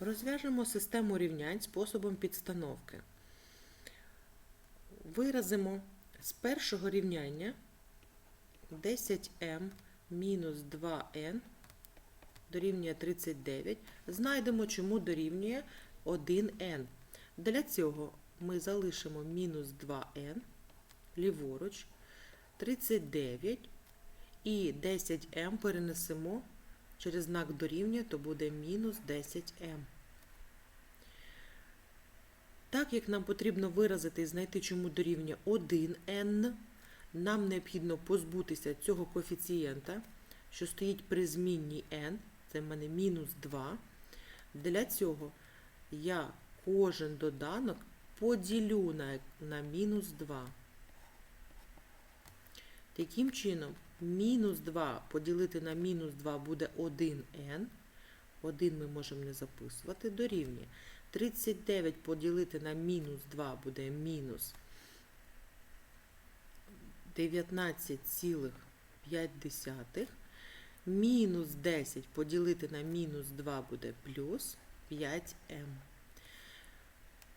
Розв'яжемо систему рівнянь способом підстановки. Виразимо з першого рівняння 10m мінус 2n дорівнює 39. Знайдемо, чому дорівнює 1n. Для цього ми залишимо мінус 2n ліворуч, 39 і 10m перенесемо через знак дорівнює, то буде мінус 10m. Так як нам потрібно виразити і знайти, чому дорівнює 1n, нам необхідно позбутися цього коефіцієнта, що стоїть при змінній n, це в мене мінус 2. Для цього я кожен доданок поділю на мінус 2. Таким чином, мінус 2 поділити на мінус 2 буде 1n. 1 ми можемо не записувати, дорівнює. 39 поділити на мінус 2 буде мінус 19,5. Мінус 10 поділити на мінус 2 буде плюс 5m.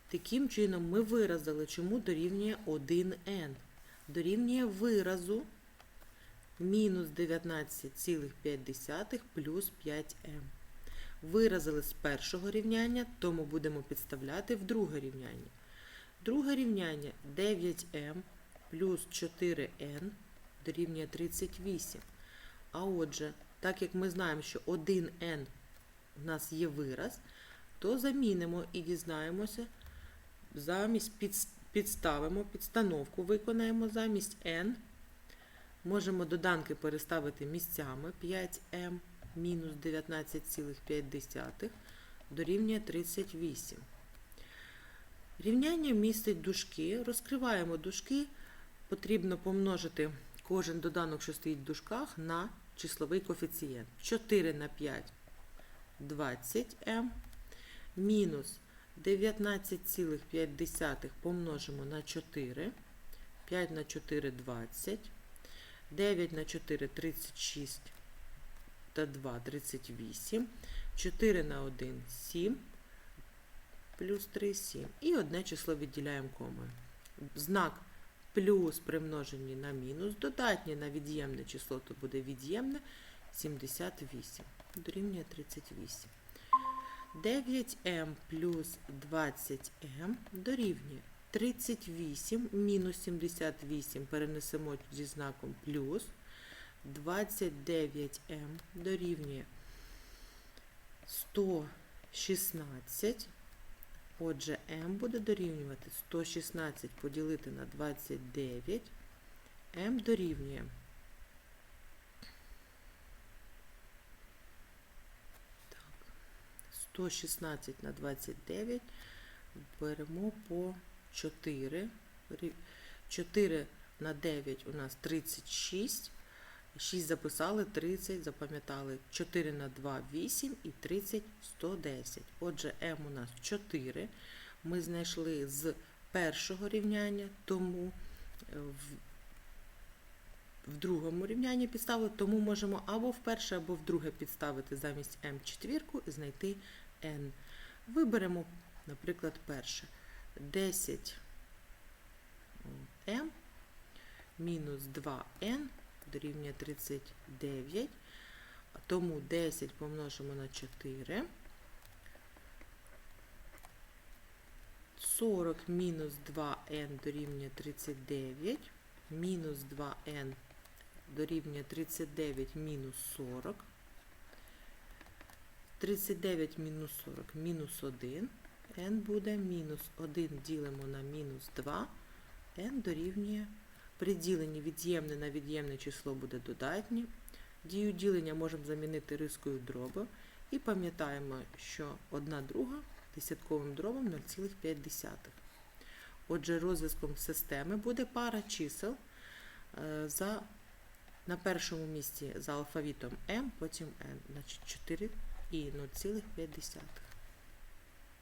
Таким чином ми виразили, чому дорівнює 1n. Дорівнює виразу мінус 19,5 плюс 5m. Виразили з першого рівняння, тому будемо підставляти в друге рівняння. Друге рівняння 9m плюс 4n дорівнює 38. А отже, так як ми знаємо, що 1n у нас є вираз, то замінимо і дізнаємося, замість підставимо, підстановку виконаємо замість n. Можемо доданки переставити місцями 5m мінус 19,5 дорівнює 38. Рівняння містить дужки. Розкриваємо дужки. Потрібно помножити кожен доданок, що стоїть в дужках, на числовий коефіцієнт. 4 на 5 20m мінус 19,5 помножимо на 4. 5 на 4 20. 9 на 4 36 та 2 38. 4 на 1 7 плюс 3 7. І одне число відділяємо комою. Знак плюс примножені на мінус, додатнє на від'ємне число, то буде від'ємне 78. Дорівнює 38. 9m плюс 20m дорівнює 38 мінус 78 перенесемо зі знаком плюс. 29m дорівнює 116. Отже, m буде дорівнювати 116 поділити на 29. m дорівнює так, 116 на 29 беремо по 4. 4 на 9 у нас 36. 6 записали, 30 запам'ятали. 4 на 2 8 і 30 110. Отже, m у нас 4. Ми знайшли з першого рівняння, тому в, в другому рівнянні підставили, тому можемо або в перше, або в друге підставити замість m четвірку і знайти n. Виберемо, наприклад, перше. 10 m мінус 2n дорівнює 39. Тому 10 помножимо на 4. 40 мінус 2n дорівнює 39. Мінус 2n дорівнює 39 мінус 40. 39 мінус 40 мінус 1. N буде мінус 1 ділимо на мінус 2. n дорівнює при діленні від'ємне на від'ємне число буде додатнє. Дію ділення можемо замінити рискою дроби. І пам'ятаємо, що 1 друга десятковим дробом 0,5. Отже, розв'язком системи буде пара чисел е, за, на першому місці за алфавітом m, потім n, значить 4 і 0,5.